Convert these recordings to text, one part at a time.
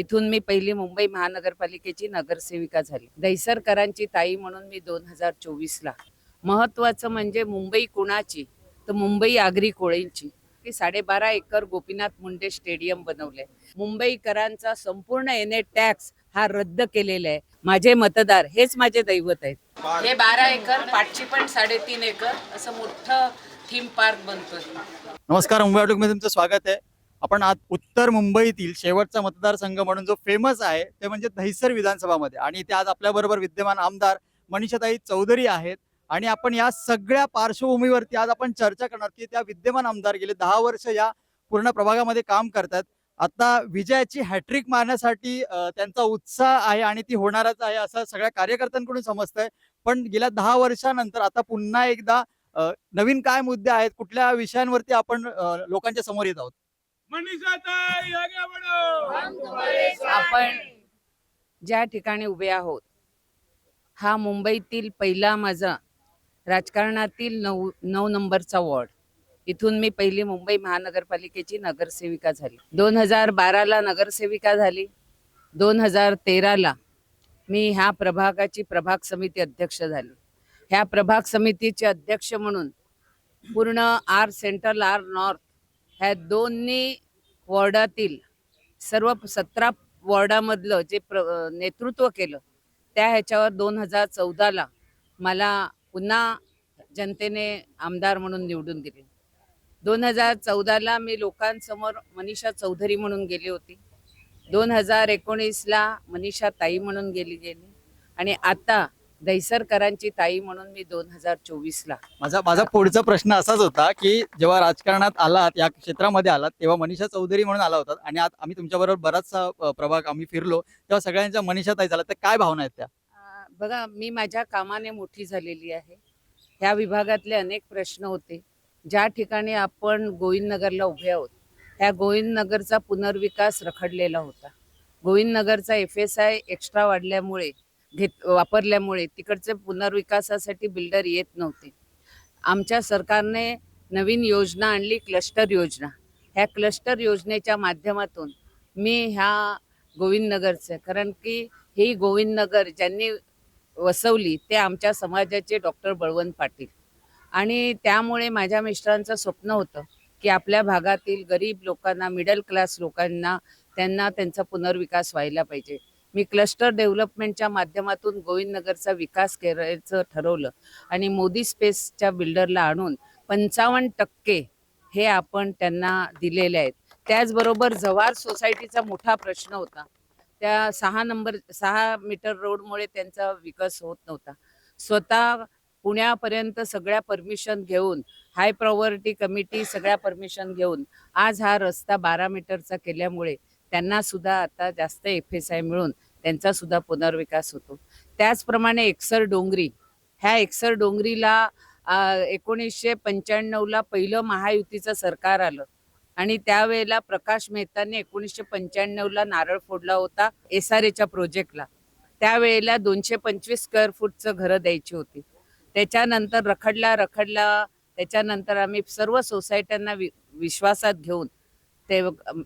इथून मी पहिली मुंबई महानगरपालिकेची नगरसेविका झाली. दैसरकरांची ताई म्हणून मी दोन हजार चोवीसला. महत्वाचं म्हणजे मुंबई कुणाची? तर मुंबई आगरी कोळींची. की साडेबारा एकर गोपीनाथ मुंडे स्टेडियम बनवलंय. मुंबईकरांचा संपूर्ण एन टॅक्स हा रद्द केलेला आहे. माझे मतदार हेच माझे दैवत आहेत. हे बारा एकर पाचशे पण साडेतीन एकर असं मोठं थीम पार्क बनतोय. नमस्कार मुंबई आउटलुकमध्ये तुमचं स्वागत आहे. आपण आज उत्तर मुंबईतील शेवटचा मतदारसंघ म्हणून जो फेमस आहे ते म्हणजे दहिसर विधानसभामध्ये. आणि ते आज आपल्याबरोबर विद्यमान आमदार मनीषाताई चौधरी आहेत. आणि आपण या सगळ्या पार्श्वभूमीवरती आज आपण चर्चा करणार की त्या विद्यमान आमदार गेले दहा वर्ष या पूर्ण प्रभागामध्ये काम करतात. आता विजयाची हॅट्रिक मारण्यासाठी त्यांचा उत्साह आहे आणि ती होणारच आहे असं सगळ्या कार्यकर्त्यांकडून समजतंय. पण गेल्या दहा वर्षानंतर आता पुन्हा एकदा नवीन काय मुद्दे आहेत कुठल्या विषयांवरती आपण लोकांच्या समोर येत आहोत? आपण ज्या ठिकाणी उभे आहोत हा मुंबईतील पहिला माझा राजकारणातील नऊ नऊ नंबरचा वॉर्ड. इथून मी पहिली मुंबई महानगरपालिकेची नगरसेविका झाली. दोन हजार बाराला नगरसेविका झाली. दोन हजार तेराला मी ह्या प्रभागाची प्रभाग समिती अध्यक्ष झाली. ह्या प्रभाग समितीचे अध्यक्ष म्हणून पूर्ण आर सेंट्रल आर नॉर्थ ह्या दोन्ही वॉर्डातील सर्व सतरा वॉर्डामधलं जे प्र नेतृत्व केलं त्या ह्याच्यावर दोन हजार चौदाला मला पुन्हा जनतेने आमदार म्हणून निवडून दिले. दोन हजार चौदाला मी लोकांसमोर मनीषा चौधरी म्हणून गेली होती. दोन हजार एकोणीसला मनीषा ताई म्हणून गेली गेली. आणि आता दैसरकरांची ताई म्हणून मी दोन हजार चोवीसला. माझा माझा पुढचा प्रश्न असाच होता की जेव्हा राजकारणात आलात या क्षेत्रामध्ये आलात तेव्हा मनीषा चौधरी म्हणून आला होता आणि आज आम्ही तुमच्याबरोबर बराचसा प्रभाग आम्ही फिरलो तेव्हा सगळ्यांच्या मनीषा ताई झाला तर काय भावना आहेत त्या? बघा मी माझ्या कामाने मोठी झालेली आहे. ह्या विभागातले अनेक प्रश्न होते. ज्या ठिकाणी आपण गोविंदनगरला उभे आहोत ह्या गोविंदनगरचा पुनर्विकास रखडलेला होता. गोविंदनगरचा एफ एस आय एक्स्ट्रा वाढल्यामुळे घेत वापरल्यामुळे तिकडचे पुनर्विकासासाठी बिल्डर येत नव्हते. आमच्या सरकारने नवीन योजना आणली क्लस्टर योजना. ह्या क्लस्टर योजनेच्या माध्यमातून मी ह्या गोविंदनगरचं कारण की ही गोविंदनगर ज्यांनी वसवली ते आमच्या समाजाचे डॉक्टर बळवंत पाटील. आणि त्यामुळे माझ्या मिस्टरांचं स्वप्न होतं की आपल्या भागातील गरीब लोकांना मिडल क्लास लोकांना त्यांना त्यांचा पुनर्विकास व्हायला पाहिजे. मी क्लस्टर डेव्हलपमेंटच्या माध्यमातून गोविंदनगरचा विकास करायचं ठरवलं आणि मोदी स्पेसच्या बिल्डरला आणून पंचावन्न टक्के हे आपण त्यांना दिलेले आहेत. त्याचबरोबर जव्हार सोसायटीचा मोठा प्रश्न होता. त्या सहा नंबर सहा मीटर रोडमुळे त्यांचा विकास होत नव्हता. स्वतः पुण्यापर्यंत सगळ्या परमिशन घेऊन हाय प्रॉवर्टी कमिटी सगळ्या परमिशन घेऊन आज हा रस्ता बारा मीटरचा केल्यामुळे त्यांना सुद्धा आता जास्त एफ एस आय मिळून त्यांचा सुद्धा पुनर्विकास होतो. त्याचप्रमाणे एक्सर डोंगरी. ह्या एक्सर डोंगरीला एकोणीसशे पंच्याण्णवला पहिलं महायुतीचं सरकार आलं. आणि त्यावेळेला प्रकाश मेहतांनी एकोणीसशे पंच्याण्णवला नारळ फोडला होता एस आर एच्या प्रोजेक्टला. त्यावेळेला दोनशे पंचवीस स्क्वेअर फूटचं घरं द्यायची होती. त्याच्यानंतर रखडला रखडला त्याच्यानंतर आम्ही सर्व सोसायट्यांना वि विश्वासात घेऊन ते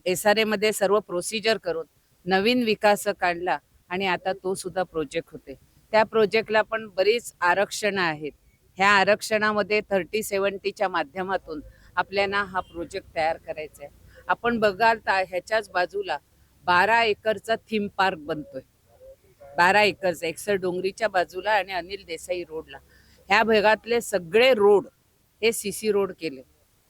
एस आर एमध्ये सर्व प्रोसिजर करून नवीन विकास काढला आणि आता तो सुद्धा प्रोजेक्ट होते. त्या प्रोजेक्टला पण बरीच आरक्षणं आहेत. ह्या आरक्षणामध्ये थर्टी सेवन्टीच्या माध्यमातून आपल्याला हा प्रोजेक्ट तयार करायचा आहे आपण बघाल तर ह्याच्याच बाजूला बारा एकरचा थीम पार्क बनतोय. बारा एकरचा एकसर डोंगरीच्या बाजूला आणि अनिल देसाई रोडला ह्या भागातले सगळे रोड हे सी सी रोड केले.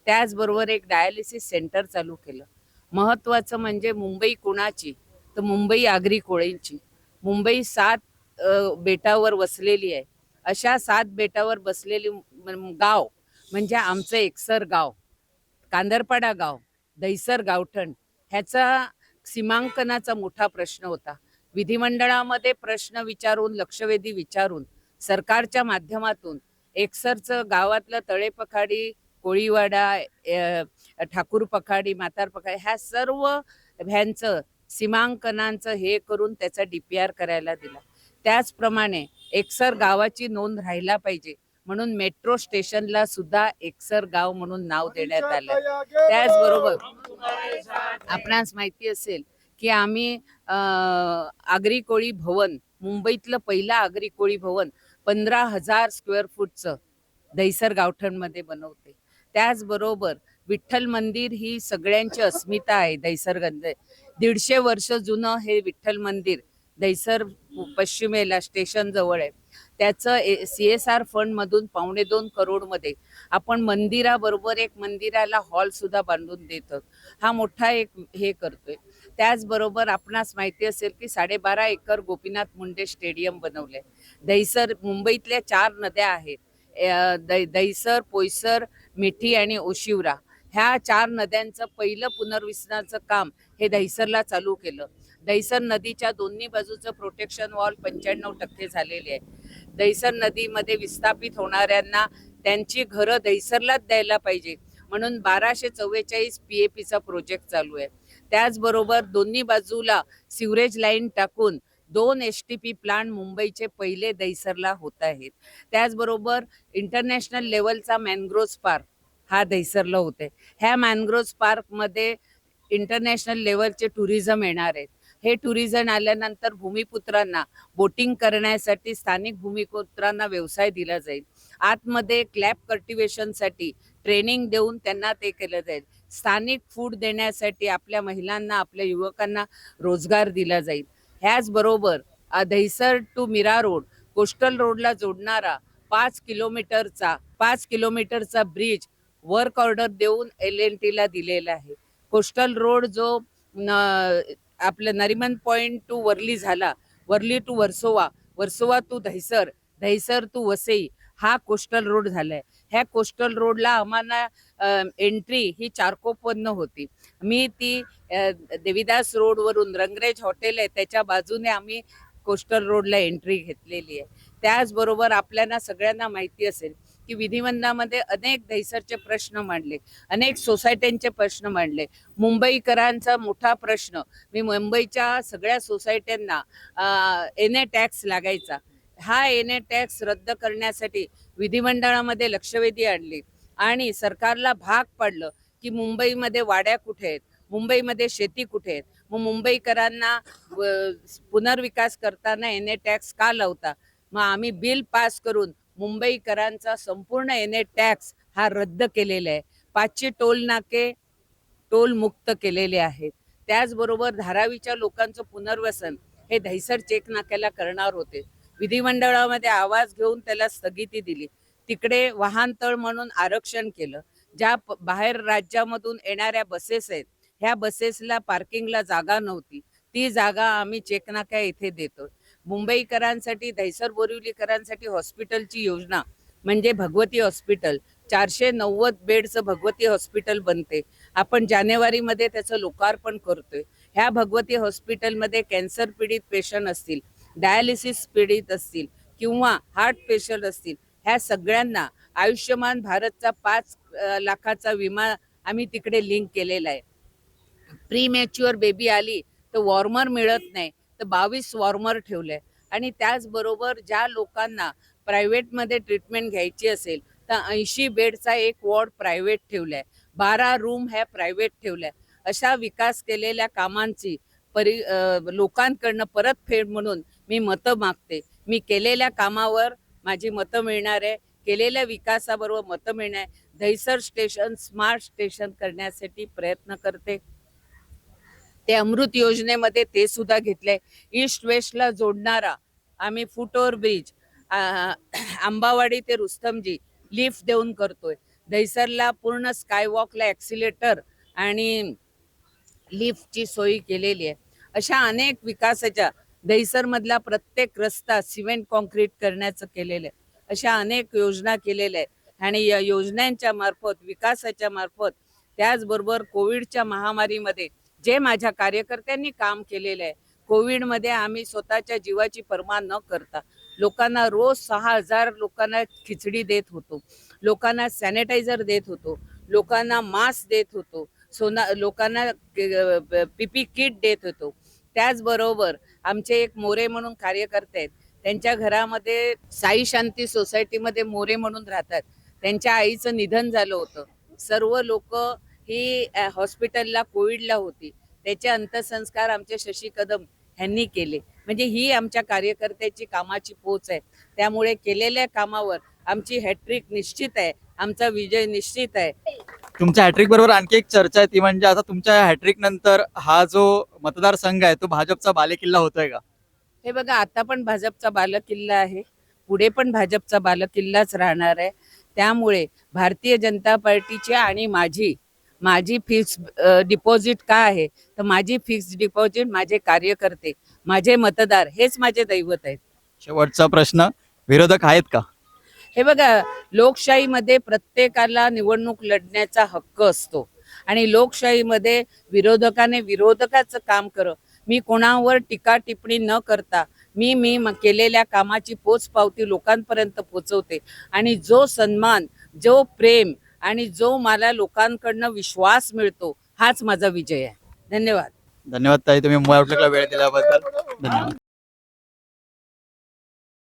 त्याचबरोबर एक डायालिसिस सेंटर चालू केलं. महत्त्वाचं म्हणजे मुंबई कुणाची? तर मुंबई आगरी कोळींची. मुंबई सात बेटावर वसलेली आहे. अशा सात बेटावर बसलेली गाव म्हणजे आमचं एकसर गाव कांदरपाडा गाव दहिसर गावठण ह्याचा सीमांकनाचा मोठा प्रश्न होता. विधिमंडळामध्ये प्रश्न विचारून लक्षवेधी विचारून सरकारच्या माध्यमातून एकसरचं गावातलं तळेपखाडी कोळीवाडा ठाकूर पखाडी म्हातार पखाडी ह्या सर्व ह्यांचं सीमांकनांचं हे करून त्याचा डीपीआर करायला दिला. त्याचप्रमाणे एकसर गावाची नोंद राहायला पाहिजे म्हणून मेट्रो स्टेशनला सुद्धा एकसर गाव म्हणून नाव देण्यात आलं. त्याचबरोबर आपणास माहिती असेल की आम्ही आगरी कोळी भवन मुंबईतलं पहिलं आगरी कोळी भवन पंधरा हजार स्क्वेअर फूटचं दहिसर गावठणमध्ये बनवते. त्याचबरोबर विठ्ठल मंदिर ही सगळ्यांची अस्मिता आहे दैसरगंज दीडशे वर्ष जुनं हे विठ्ठल मंदिर दैसर पश्चिमेला स्टेशन जवळ आहे. त्याचं सी एस आर फंड मधून पावणे दोन करोडमध्ये आपण मंदिराबरोबर एक मंदिराला हॉल सुद्धा बांधून देतो हा मोठा एक हे करतोय. त्याचबरोबर आपणास माहिती असेल की साडेबारा एकर गोपीनाथ मुंडे स्टेडियम बनवले दहिसर मुंबईतल्या चार नद्या आहेत. दहिसर पोयसर मिठी आणि ओशिवरा ह्या चार नद्यांचं पहिलं पुनर्विसनाचं काम हे दहिसरला चालू केलं. दहिसर नदीच्या दोन्ही बाजूचं प्रोटेक्शन वॉल पंच्याण्णव टक्के झालेले आहे. दहिसर नदीमध्ये विस्थापित होणाऱ्यांना त्यांची घरं दहिसरलाच द्यायला पाहिजे म्हणून बाराशे चव्वेचाळीस पी ए पीचा प्रोजेक्ट चालू आहे. त्याचबरोबर दोन्ही बाजूला सिवरेज लाईन टाकून दोन एस टी पी प्लांट मुंबईचे पहिले दहिसरला होत आहेत. त्याचबरोबर इंटरनॅशनल लेवलचा मॅनग्रोव्ह पार्क हा दहिसरला होते ह्या मॅनग्रोव्ह पार्कमध्ये इंटरनॅशनल लेवलचे टुरिझम येणार आहेत. हे टुरिझम आल्यानंतर भूमिपुत्रांना बोटिंग करण्यासाठी स्थानिक भूमिपुत्रांना व्यवसाय दिला जाईल. आतमध्ये क्लॅप कल्टिवेशनसाठी ट्रेनिंग देऊन त्यांना ते केलं जाईल. स्थानिक फूड देण्यासाठी आपल्या महिलांना आपल्या युवकांना रोजगार दिला जाईल. ह्याचबरोबर Dahisar to Mira road coastal रोडला जोडणारा पाच किलोमीटरचा पाच किलोमीटरचा ब्रिज वर्क ऑर्डर देऊन एल एन टीला दिलेला आहे. कोस्टल रोड जो न- आपलं नरिमन पॉइंट टू वर्ली झाला Worli to Versova Versova to Dahisar Dahisar to Vasai हा कोस्टल रोड झालाय. ह्या कोस्टल रोडला आम्हाला एंट्री ही चारकोपवरनं होती. मी ती देवीदास रोडवरून रंगरेज हॉटेल आहे त्याच्या बाजूने आम्ही कोस्टल रोडला एंट्री घेतलेली आहे. त्याचबरोबर आपल्याला सगळ्यांना माहिती असेल की विधिवंदामध्ये अनेक दहिसरचे प्रश्न मांडले अनेक सोसायट्यांचे प्रश्न मांडले. मुंबईकरांचा मोठा प्रश्न मी मुंबईच्या सगळ्या सोसायट्यांना एन ए टॅक्स लागायचा. हा एन ए टॅक्स रद्द करण्यासाठी विधिमंडळामध्ये लक्षवेधी आणली. आणि सरकारला भाग पडलं की मुंबईमध्ये वाड्या कुठे आहेत? मुंबईमध्ये शेती कुठे आहेत? मग मुंबईकरांना पुनर्विकास करताना एन ए टॅक्स का लावता? मग आम्ही बिल पास करून मुंबईकरांचा संपूर्ण एन ए टॅक्स हा रद्द केलेला आहे. पाचशे टोल नाके टोल मुक्त केलेले आहेत. त्याचबरोबर धारावीच्या लोकांचं पुनर्वसन हे दहिसर चेक नाक्याला करणार होते. विधिमंडळामध्ये आवाज घेऊन त्याला स्थगिती दिली. तिकडे वाहनतळ म्हणून आरक्षण केलं. ज्या बाहेर राज्यामधून येणाऱ्या बसेस आहेत ह्या बसेसला पार्किंगला जागा नव्हती. ती जागा आम्ही चेकनाक्या इथे देतो मुंबईकरांसाठी दहिसर बोरिवलीकरांसाठी हॉस्पिटलची योजना म्हणजे भगवती हॉस्पिटल चारशे नव्वद बेडचं भगवती हॉस्पिटल बनते. आपण जानेवारीमध्ये त्याचं लोकार्पण करतोय. ह्या भगवती हॉस्पिटलमध्ये कॅन्सर पीडित पेशंट असतील डायालिसिस पीडित असतील किंवा हार्ट पेशंट असतील ह्या सगळ्यांना आयुष्यमान भारतचा पाच लाखाचा विमा आम्ही तिकडे लिंक केलेला आहे. प्री मॅच्युअर बेबी आली तर वॉर्मर मिळत नाही तर बावीस वॉर्मर ठेवले आणि त्याचबरोबर ज्या लोकांना प्रायव्हेटमध्ये ट्रीटमेंट घ्यायची असेल तर ऐंशी बेडचा एक वॉर्ड प्रायव्हेट ठेवला आहे बारा रूम ह्या प्रायव्हेट ठेवल्या. अशा विकास केलेल्या कामांची परि लोकांकडनं परतफेड म्हणून मी मतं मागते. मी केलेल्या कामावर माझी मतं मिळणार आहे. केलेल्या विकासाबरोबर मतं मिळणार आहे. दहिसर स्टेशन स्मार्ट स्टेशन करण्यासाठी प्रयत्न करते. ते अमृत योजनेमध्ये ते सुद्धा घेतले ईस्ट वेस्टला जोडणारा आम्ही फुट ब्रिज आंबावाडी ते रुस्तमजी लिफ्ट देऊन करतोय. दहिसरला पूर्ण स्कायवॉकला ॲक्सिलेटर आणि लिफ्टची सोयी केलेली आहे. अशा अनेक विकासाच्या दहिसरमधला प्रत्येक रस्ता सिमेंट कॉन्क्रीट करण्याचं केलेलं आहे. अशा अनेक योजना केलेल्या आहेत. आणि या योजनांच्या मार्फत विकासाच्या मार्फत त्याचबरोबर कोविडच्या महामारीमध्ये जे माझ्या कार्यकर्त्यांनी काम केलेलं आहे कोविडमध्ये आम्ही स्वतःच्या जीवाची पर्वा न करता लोकांना रोज सहा हजार लोकांना खिचडी देत होतो. लोकांना सॅनिटायझर देत होतो. लोकांना मास्क देत होतो. सोना लोकांना पीपी किट देत होतो. त्याचबरोबर आमचे एक मोरे म्हणून कार्यकर्ते आहेत. त्यांच्या घरामध्ये साई शांती सोसायटीमध्ये मोरे म्हणून राहतात. त्यांच्या आईचं निधन झालं होतं. सर्व लोक ही हॉस्पिटलला कोविडला होती. त्याचे अंत्यसंस्कार आमचे शशी कदम ह्यांनी केले. म्हणजे ही आमच्या कार्यकर्त्याची कामाची पोच आहे. त्यामुळे केलेल्या कामावर आमची हॅट्रिक निश्चित आहे. आमचा विजय निश्चित आहे. तुमच्या हॅट्रिक बरोबर आणखी एक चर्चा आहे ती म्हणजे आता तुमच्या हॅट्रिक नंतर हा जो मतदारसंघ आहे तो भाजपचा बालेकिल्ला होतोय का? हे बघा आता पण भाजपचा बालकिल्ला आहे. पुढे पण भाजपचा बालकिल्लाच राहणार आहे. त्यामुळे भारतीय जनता पार्टीची आणि माझी माझी फिक्स डिपॉझिट का आहे? तर माझी फिक्स डिपॉझिट माझे कार्यकर्ते माझे मतदार हेच माझे दैवत आहेत. शेवटचा प्रश्न विरोधक आहेत का? हे बघा लोकशाहीमध्ये प्रत्येकाला निवडणूक लढण्याचा हक्क असतो. आणि लोकशाहीमध्ये विरोधकाने विरोधकाचं काम कर मी कोणावर टीका टिप्पणी न करता मी मी केलेल्या कामाची पोचपावती लोकांपर्यंत पोचवते. आणि जो सन्मान जो प्रेम आणि जो मला लोकांकडनं विश्वास मिळतो हाच माझा विजय आहे. धन्यवाद. धन्यवाद ताई तुम्ही वेळ दिल्याबद्दल. धन्यवाद.